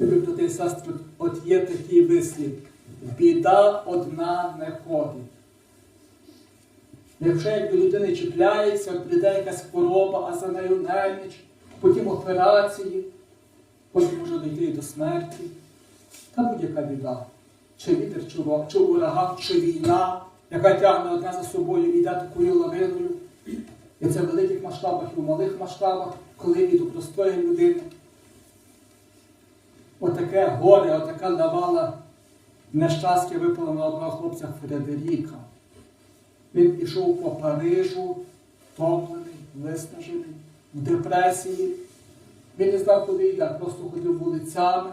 Любі сестри, от є такий вислів. Біда одна не ходить. Якщо як до людини чіпляється, прийде якась хвороба, а за нею неміч, потім операції, потім може дійти і до смерті. Та будь-яка біда. Чи вітер, чи ураган, чи війна, яка тягне одна за собою і йде такою лавиною. І це в великих масштабах і в малих масштабах, коли і до простої людини. Отаке горе, отака навала нещастя випало на одного хлопця Фредеріка. Він ішов по Парижу, втомлений, виснажений, в депресії. Він не знав, куди йде, просто ходив вулицями.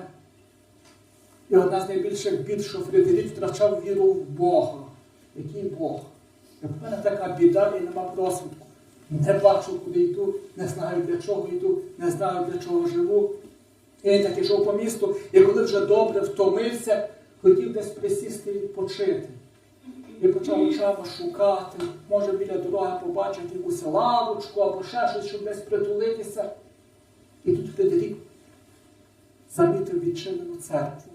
І одна з найбільших бід, що Фредерік втрачав віру в Бога. Який Бог? Як в мене така біда і нема просвідку. Не бачу, куди йду, не знаю для чого йду, не знаю для чого живу. Він так ішов по місту, і коли вже добре втомився, хотів десь присісти і відпочити. І почав очами шукати, може біля дороги побачити якусь лавочку або ще щось, щоб десь притулитися. І тут Фредерік замітив відчинену церкву.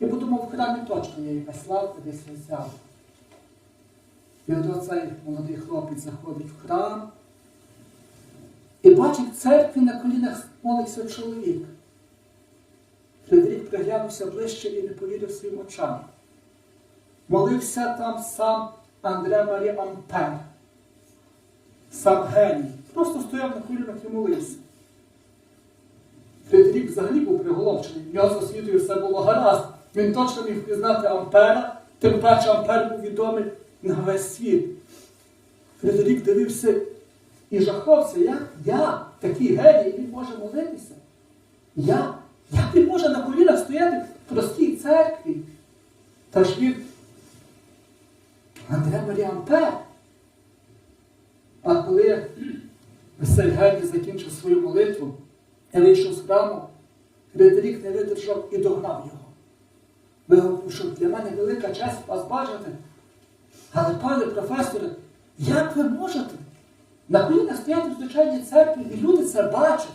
І подумав, в храмі точно є якась лавка, десь взяв. І от оцей молодий хлопець заходить в храм і бачить в церкві на колінах молився чоловік. Фредерік приглянувся ближче і не повірив своїм очам. Молився там сам Андре Марі Ампер, сам геній. Просто стояв на колінах і молився. Фредерік взагалі був приголомшений, в нього з освітою все було гаразд. Він точно міг впізнати Ампера, тим паче Ампер був відомий на весь світ. Фредерік дивився і жахався, як я, такий геній, він може молитися. Я? Як він може на колінах стояти в простій церкві? Та ж він Андре Марія Ампер. А коли Весель Геній закінчив свою молитву і вийшов з храму, Фредерік не видержав і догнав його. Виговорив, що для мене велика честь вас бачити. Але, пане професоре, як ви можете на колінах стояти в звичайній церкві, і люди це бачать?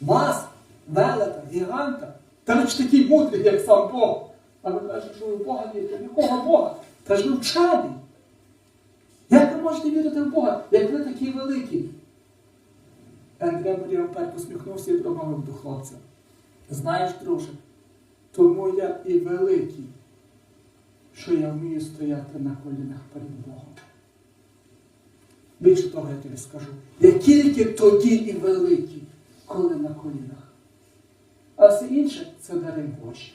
Вас, велета, гіганта, та ви ж такий мудрий, як сам Бог. А ви кажете, що ви в Бога вірите. Якого Бога? Та ж ви вчений. Як ви можете вірити в Бога, як ви такий великий? Андре Марія посміхнувся і промовив до хлопця. Знаєш, друже, тому я і великий, що я вмію стояти на колінах перед Богом. Більше того, я тобі скажу, я тільки тоді і великий, коли на колінах. А все інше це дари Божі.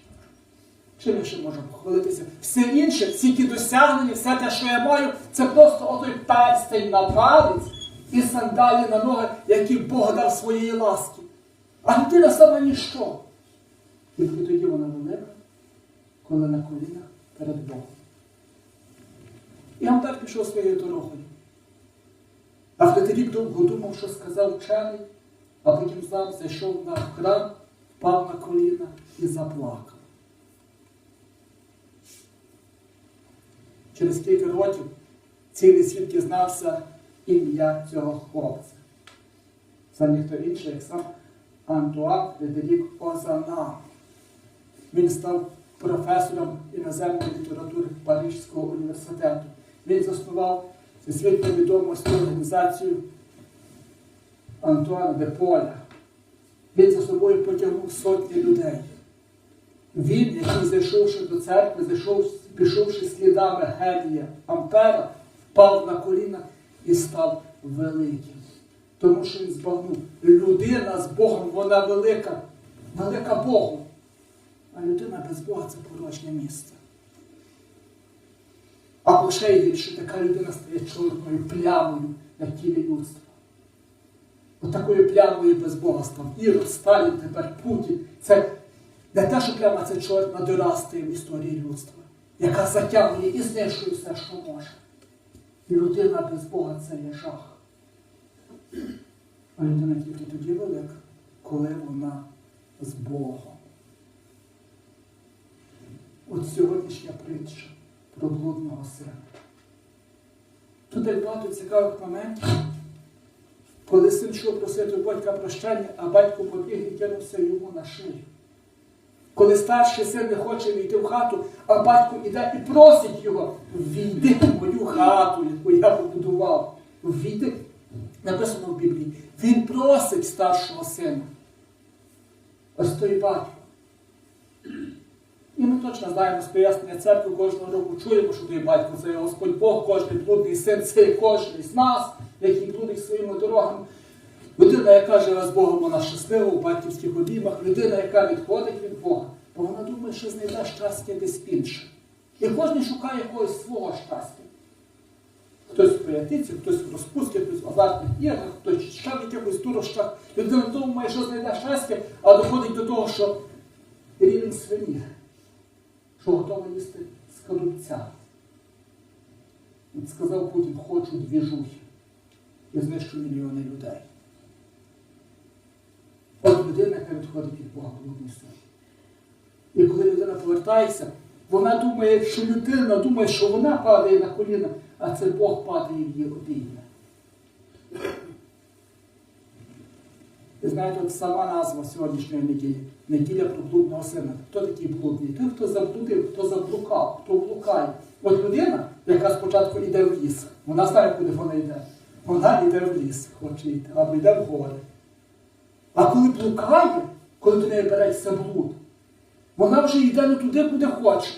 Чим я ще можу похвалитися? Все інше, всі ті досягнення, все те, що я маю, це просто отой перстень на палець і сандалі на ноги, які Бог дав своєї ласки. А людина сама ніщо. Тільки тоді вона велика, коли на колінах перед Богом. І Ампер пішов своєю дорогою. А Фредерік довго думав, що сказав вчений, а потім сам зайшов на храм, впав на коліна і заплакав. Через кілька років цілий світ дізнався ім'я цього хлопця. Це ніхто інший, як сам Антуан Фредерік Озана. Він став професором іноземної літератури Парижського університету. Він заснував всесвітньо відому організацію Антуана де Поля. Він за собою потягнув сотні людей. Він, який зайшовши до церкви, зайшов, пішовши слідами генія Ампера, впав на коліна і став великим. Тому що він збагнув. Людина з Богом, вона велика, велика Богу. А людина без Бога це порожнє місце. Або ще гірше, така людина стає чорною плямою на тілі людства. Отакою плямою без Бога став Ірод, Сталін, тепер Путін. Це не те, що пляма це чорна дира в історії людства, яка затягує і знищує все, що може. І людина без Бога це є жах. А людина тільки тоді велика, коли вона з Богом. От сьогоднішня притча про блудного сина. Тут є багато цікавих моментів, коли син йшов просити у батька прощення, а батько побіг і кинувся йому на шию. Коли старший син не хоче війти в хату, а батько іде і просить його, війди в мою хату, яку я побудував. Війди. Написано в Біблії. Він просить старшого сина. Ось той батько. І ми точно знаємо з пояснення церкви кожного року чуємо, що той батько це Господь Бог, кожний блудний син, це кожен з нас, який блудить своїми дорогами. Людина, яка живе з Богом, вона щаслива у батьківських обіймах, людина, яка відходить від Бога, бо вона думає, що знайде щастя десь інше. І кожен шукає якогось свого щастя. Хтось в приятиці, хтось в розпусті, хтось в азартних іграх, хтось ще в якихось турощах. Людина думає, що знайде щастя, а доходить до того, що рівень свині, що готова їсти з. От сказав Путін, хочу двіжухи. І знищу мільйони людей. От людина, яка відходить від Бога блудний син. І коли людина повертається, вона думає, що людина думає, що вона падає на коліна, а це Бог падає в її обійми. Ви знаєте, от сама назва сьогоднішньої неділі неділя про блудного сина. Хто такий блудний? Той, хто заблудив, хто заблукав, хто блукає. От людина, яка спочатку йде в ліс, вона знає, куди вона йде. Вона йде в ліс, хоче йти, або йде в гори. А коли блукає, коли до неї береться блуд, вона вже йде не туди, куди хоче.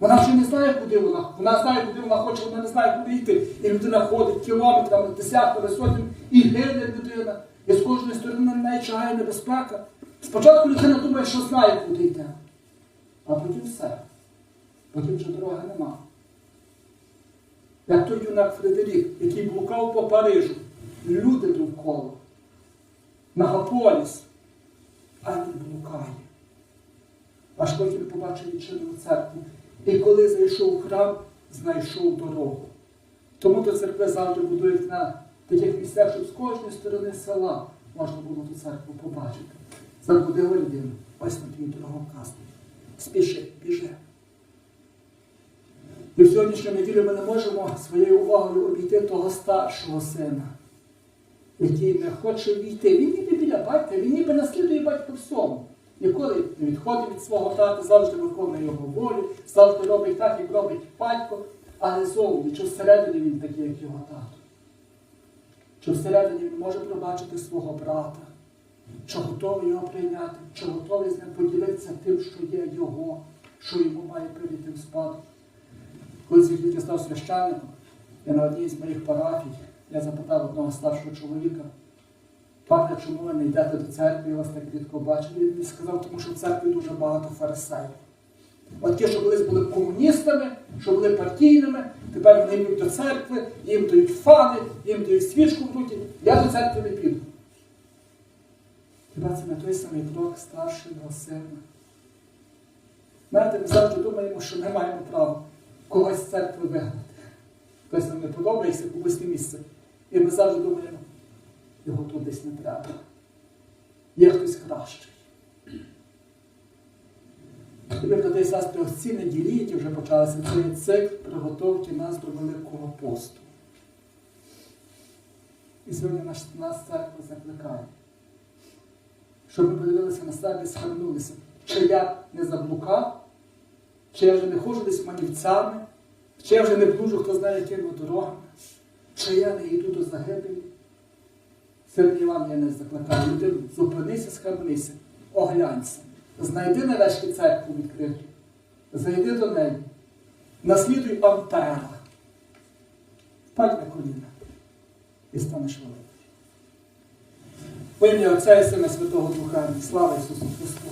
Вона вже не знає, куди вона. Вона знає, куди вона хоче, вона не знає, куди йти. І людина ходить кілометрами, десятками, сотнями, і гине людина. І з кожної сторони на неї чагає небезпека. Спочатку людина думає, що знає, куди йде. А потім все. Потім вже дороги нема. Як той юнак Фредерік, який блукав по Парижу, люди довкола, Мегаполіс, а він блукає. Аж потім побачив відчинену церкву. І коли зайшов в храм, знайшов дорогу. Тому до церкви завжди будують на таких місцях, щоб з кожної сторони села можна було ту церкву побачити. Забудили людину. Ось на твій дороговказник. Спіши, біжи. І в сьогоднішню неділю ми не можемо своєю увагою обійти того старшого сина, який не хоче війти. Він ніби біля батька, він ніби наслідує батька всьому. Ніколи не відходить від свого тата, завжди виконує його волю, завжди робить так, як робить батько, але зовні, чи всередині він такий, як його тато. Чи всередині він може пробачити свого брата, чи готовий його прийняти, чи готовий з ним поділитися тим, що є його, що йому має прийти в спадок. Коли свій я став священником, я на одній з моїх парафій, я запитав одного старшого чоловіка, пане, чому ви не йдете до церкви, я вас так рідко бачу. Він мені сказав, тому що в церкві дуже багато фарисеїв. От ті, що колись були комуністами, що були партійними, тепер вони йдуть до церкви, їм дають фани, їм дають свічку в руки, я до церкви не піду. Хіба це не той самий крок старшого сина? Знаєте, ми завжди думаємо, що ми маємо право когось з церкви вигнати. Хтось нам не подобається, комусь не місце. І ми завжди думаємо, його тут десь не треба. Є хтось кращий. Ми брати і сестри, ось ці неділі, які вже почалися, це є цикл приготовки нас до Великого посту. І сьогодні наш, нас церква закликає, щоб ми подивилися на себе і схаменулися, чи я не заблукав, чи я вже не ходжу десь манівцями, чи я вже не блужу, хто знає, якими дорогами, чи я не йду до загибелі. Сьогодні вам я не закликаю. Людину, зупинися, схаменися, оглянься. Знайди нарешті церкву відкриту. Зайди до неї. Наслідуй Ампера. Впадь на коліна. І станеш великим. Во ім'я Отця і Сина Святого Духа. Слава Ісусу Христу!